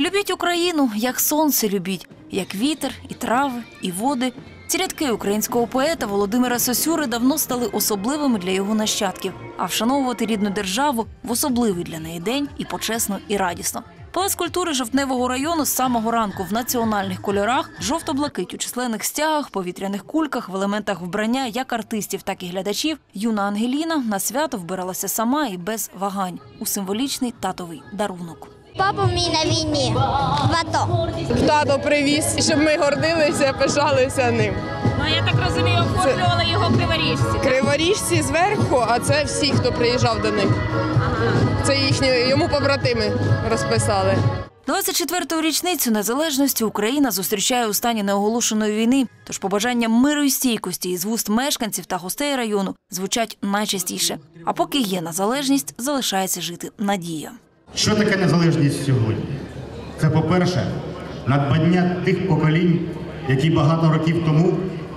Любіть Україну, як сонце любіть, як вітер, і трави, і води. Ці рядки українського поета Володимира Сосюри давно стали особливими для його нащадків, а вшановувати рідну державу в особливий для неї день і почесно, і радісно. Палац культури жовтневого району з самого ранку в національних кольорах, жовто-блакить у численних стягах, повітряних кульках, в елементах вбрання як артистів, так і глядачів. Юна Ангеліна на свято вбиралася сама і без вагань у символічний татовий дарунок. Папа мій на війні в АТО. Тато привіз, щоб ми гордилися, пишалися ним. Ну я так розумію, оформлювали його криворіжці. Криворіжці зверху, а це всі, хто приїжджав до них. Це їхні йому побратими розписали. 24-ту річницю незалежності Україна зустрічає у стані неоголошеної війни. Тож побажання миру і стійкості із вуст мешканців та гостей району звучать найчастіше. А поки є незалежність, залишається жити надія. Що таке незалежність сьогодні? Це, по-перше, надбання тих поколінь, які багато років тому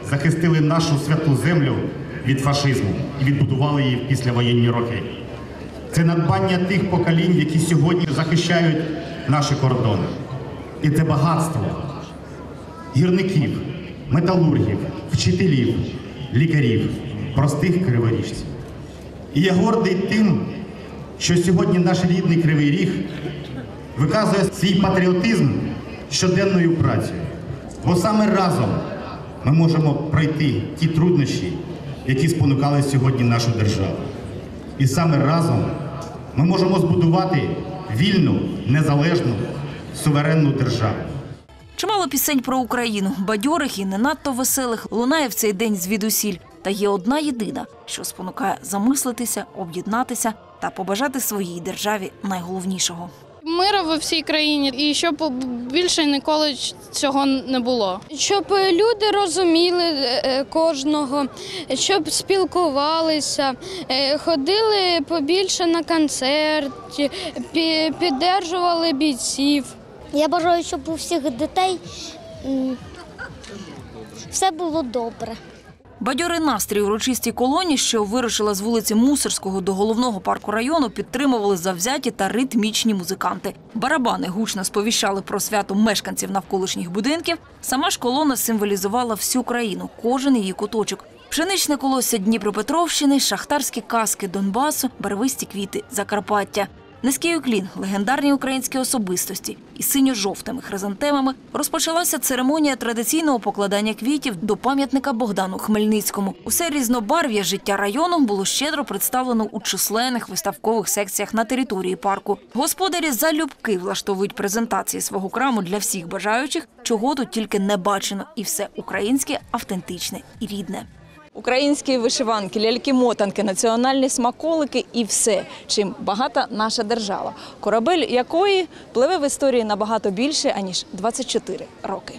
захистили нашу святу землю від фашизму і відбудували її в післявоєнні роки. Це надбання тих поколінь, які сьогодні захищають наші кордони. І це багатство гірників, металургів, вчителів, лікарів, простих криворіжців. І я гордий тим, що сьогодні наш рідний Кривий Ріг виказує свій патріотизм щоденною працею. Бо саме разом ми можемо пройти ті труднощі, які спонукали сьогодні нашу державу. І саме разом ми можемо збудувати вільну, незалежну, суверенну державу. Чимало пісень про Україну, бадьорих і не надто веселих, лунає в цей день звідусіль. Та є одна єдина, що спонукає замислитися, об'єднатися та побажати своїй державі найголовнішого. Мира во всій країні і щоб більше ніколи цього не було. щоб люди розуміли е, кожного, щоб спілкувалися, е, ходили побільше на концерті, пі- піддержували бійців. Я бажаю, щоб у всіх дітей все було добре. Бадьорий настрій урочистій колоні, що вирушила з вулиці Мусорського до головного парку району, підтримували завзяті та ритмічні музиканти. Барабани гучно сповіщали про свято мешканців навколишніх будинків. Сама ж колона символізувала всю країну, кожен її куточок. Пшеничне колосся Дніпропетровщини, шахтарські каски Донбасу, барвисті квіти Закарпаття. Низький уклін, легендарні українські особистості і синьо-жовтими хризантемами розпочалася церемонія традиційного покладання квітів до пам'ятника Богдану Хмельницькому. Усе різнобарв'я життя району було щедро представлено у численних виставкових секціях на території парку. Господарі залюбки влаштовують презентації свого краму для всіх бажаючих, чого тут тільки не бачено, і все українське, автентичне і рідне. Українські вишиванки, ляльки-мотанки, національні смаколики і все, чим багата наша держава, корабель якої пливе в історії набагато більше аніж 24 роки.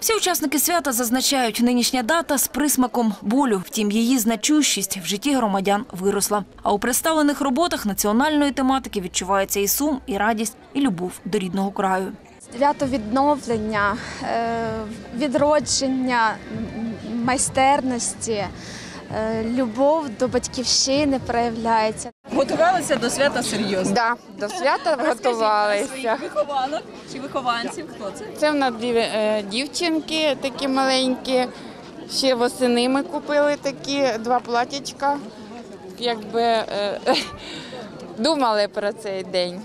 Всі учасники свята зазначають, нинішня дата з присмаком болю. Втім, її значущість в житті громадян виросла. А у представлених роботах національної тематики відчувається і сум, і радість, і любов до рідного краю. свято відновлення, е, відродження майстерності, е, любов до батьківщини проявляється. Готувалися до свята серйозно. Да, до свята готувалися. вихованок чи вихованців. Хто це? Це в нас дві е, дівчинки такі маленькі. Ще восени ми купили такі два платічка. Якби е, думали про цей день.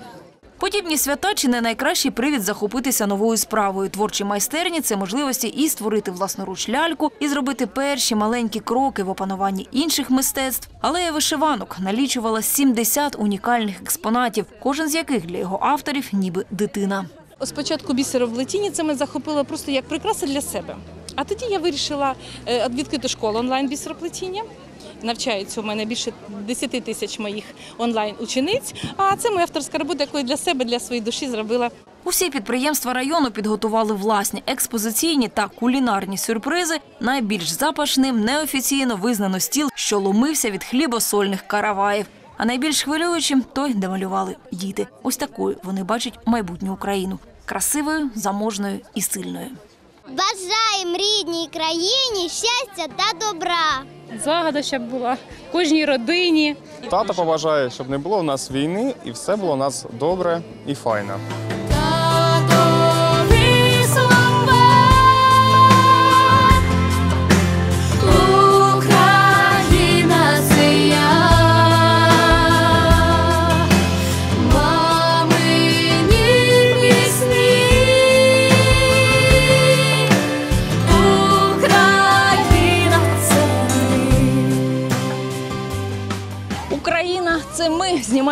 Подібні свята чи не найкращий привід захопитися новою справою. Творчі майстерні це можливості і створити власноруч ляльку, і зробити перші маленькі кроки в опануванні інших мистецтв. Алея вишиванок налічувала 70 унікальних експонатів, кожен з яких для його авторів ніби дитина. Спочатку бісероплетіння це ми захопила просто як прикраса для себе. А тоді я вирішила е, відкрити школу онлайн бісероплетіння. Навчаються у мене більше 10 тисяч моїх онлайн учениць. А це моя авторська робота, яку я для себе, для своєї душі зробила. Усі підприємства району підготували власні експозиційні та кулінарні сюрпризи. Найбільш запашним неофіційно визнано стіл, що ломився від хлібосольних караваїв. А найбільш хвилюючим той, де малювали діти. Ось такою вони бачать майбутню Україну красивою, заможною і сильною. Бажаємо рідній країні щастя та добра. Злагода, щоб була в кожній родині. Тато побажає, щоб не було у нас війни і все було у нас добре і файно.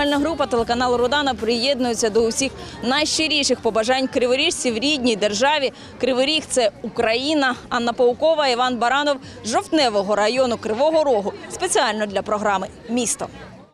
Знімальна група телеканалу Родана приєднується до усіх найщиріших побажань криворіжців рідній державі. Кривий Ріг – це Україна. Анна Паукова, Іван Баранов жовтневого району Кривого Рогу спеціально для програми Місто.